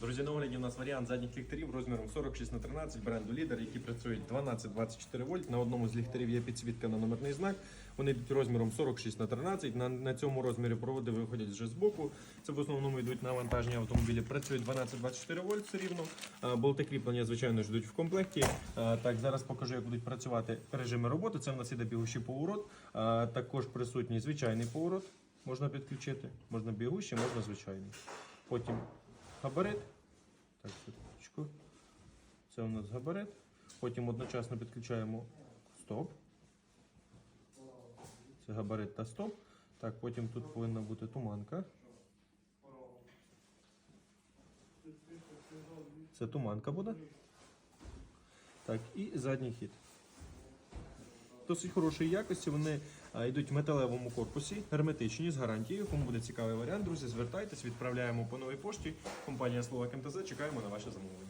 Друзі, на огляді у нас варіант задніх ліхтарів розміром 46 на 13 бренду Лідер, які працюють 12-24 вольт. На одному з ліхтарів є підсвітка на номерний знак. Вони йдуть розміром 46 на 13. На, на цьому розмірі проводи виходять вже з боку. Це в основному йдуть на вантажні автомобілі. Працюють 12-24 вольт все рівно. Болти кріплення, звичайно, ж йдуть в комплекті. Так, зараз покажу, як будуть працювати режими роботи. Це в нас іде бігущий поворот. Також присутній звичайний поворот. Можна підключити. Можна бігущий, можна звичайний. Потім габарит. Так, секундочку. Це у нас габарит. Потім одночасно підключаємо стоп. Це габарит та стоп. Так, потім тут повинна бути туманка. Це туманка буде. Так, і задній хід. Досить хорошої якості. Вони йдуть в металевому корпусі, герметичні з гарантією. Кому буде цікавий варіант, друзі, звертайтесь, відправляємо по новій пошті. Компанія Словак МТЗ. Чекаємо на ваше замовлення.